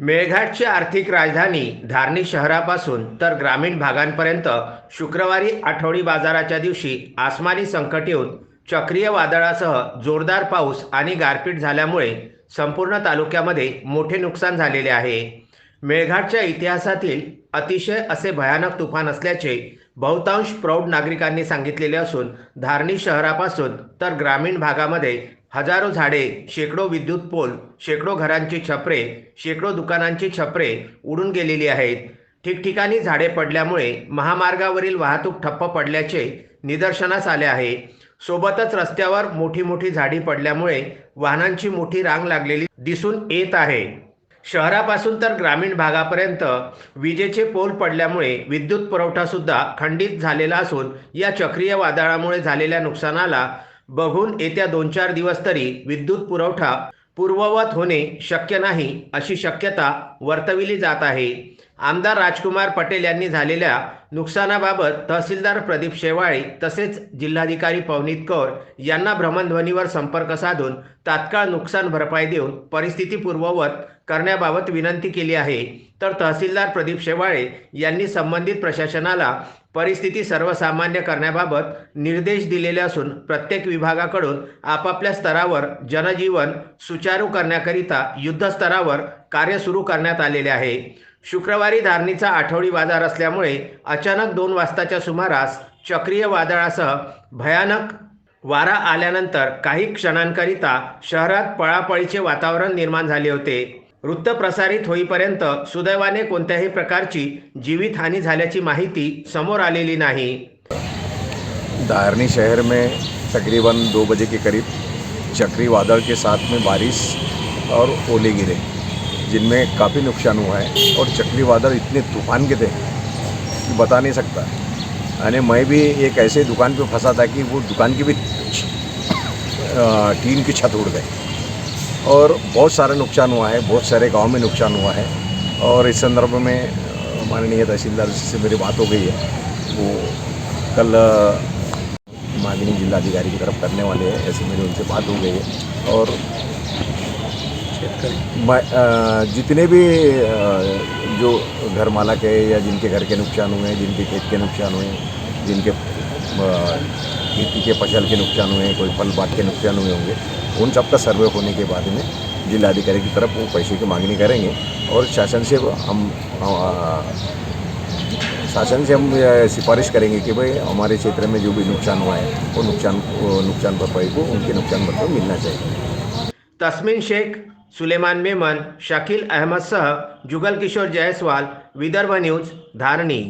मेळघाटची आर्थिक राजधानी धारणी शहरापासून तर ग्रामीण भागांपर्यंत शुक्रवारी आठवडी बाजाराच्या दिवशी आसमानी संकट येऊन चक्रीय वादळासह जोरदार पाऊस आणि गारपीट झाल्यामुळे संपूर्ण तालुक्यामध्ये मोठे नुकसान झालेले आहे. मेळघाटच्या इतिहासातील अतिशय असे भयानक तुफान असल्याचे बहुतांश प्रौढ नागरिकांनी सांगितलेले असून धारणी शहरापासून तर ग्रामीण भागामध्ये हजारो झाडे शेकडो विद्युत पोल शेकडो घरांची छपरे शेकडो दुकानांची छपरे उडून गेलेली आहेत. ठिकठिकाणी झाडे पडल्यामुळे महामार्गावरील वाहतूक ठप्प पडल्याचे निदर्शनास आले आहे. सोबतच रस्त्यावर मोठी मोठी झाडी पडल्यामुळे वाहनांची मोठी रांग लागलेली दिसून येत आहे. शहरापासून तर ग्रामीण भागापर्यंत विजेचे पोल पडल्यामुळे विद्युत पुरवठा सुद्धा खंडित झालेला असून या चक्रीय वादळामुळे झालेल्या नुकसानाला बघून येत्या दोन चार दिवस तरी विद्युत पुरवठा पूर्ववत होणे शक्य नाही अशी शक्यता वर्तविली जात आहे. आमदार राजकुमार पटेल यांनी झालेल्या नुकसानाबाबत तहसीलदार प्रदीप शेवाळे तसेच जिल्हाधिकारी पवनीत कौर यांना भ्रमणध्वनीवर संपर्क साधून तात्काळ नुकसान भरपाई देऊन परिस्थिती पूर्ववत करण्याबाबत विनंती केली आहे. तर तहसीलदार प्रदीप शेवाळे यांनी संबंधित प्रशासनाला परिस्थिती सर्वसामान्य करण्याबाबत निर्देश दिलेले असून प्रत्येक विभागाकडून आपापल्या स्तरावर जनजीवन सुचारू करण्याकरिता युद्धस्तरावर कार्य सुरू करण्यात आलेले आहे. शुक्रवारी धारणीचा आठवडी बाजार असल्यामुळे अचानक दोन वाजताच्या सुमारास चक्रीय वादळासह भयानक वारा आल्यानंतर काही क्षणांकरिता शहरात पळापळीचे वातावरण निर्माण झाले होते. वृत्त प्रसारित होईपर्यंत सुदैवाने कोणत्याही प्रकारची जीवितहानी झाल्याची माहिती समोर आलेली नाही. धारनी शहर में तकरीबन दो बजे के करीब चक्रीवादळ के साथ में बारिश और ओले गिरे जिनमें काफ़ी नुकसान हुआ है और चक्रीवादळ इतने तूफान के थे कि बता नहीं सकता। यानी मैं भी एक ऐसे दुकान पे फंसा था कि वो दुकान की भी टीन की छत उड़ गई। और बहुत सारा नुकसान हुआ है, बहुत सारे गाँव में नुकसान हुआ है। और इस संदर्भ में माननीय तहसीलदार से मेरी बात हो गई है। वो कल माननीय जिलाधिकारी की तरफ़ करने वाले हैं, ऐसे मेरी उनसे बात हो गई है। और जितने भी जो घर मालक है या जिनके घर के नुकसान हुए हैं, जिनके खेत के नुकसान हुए हैं, जिनके खेती के फ़सल के नुकसान हुए हैं, कोई फल बाग के नुकसान हुए होंगे उन सब का सर्वे होने के बाद में जिलाधिकारी की तरफ़ वो पैसे की मांगनी करेंगे और शासन से हम शासन से हम सिफारिश करेंगे कि भाई हमारे क्षेत्र में जो भी नुकसान हुआ है, वो नुकसान नुकसान भरपाई को, उनके नुकसान भरपाई मिलना चाहिए। तस्मिन शेख, सुलेमान मेमन, शकील अहमदसह जुगल किशोर जयस्वाल, विदर्भ न्यूज़, धारणी।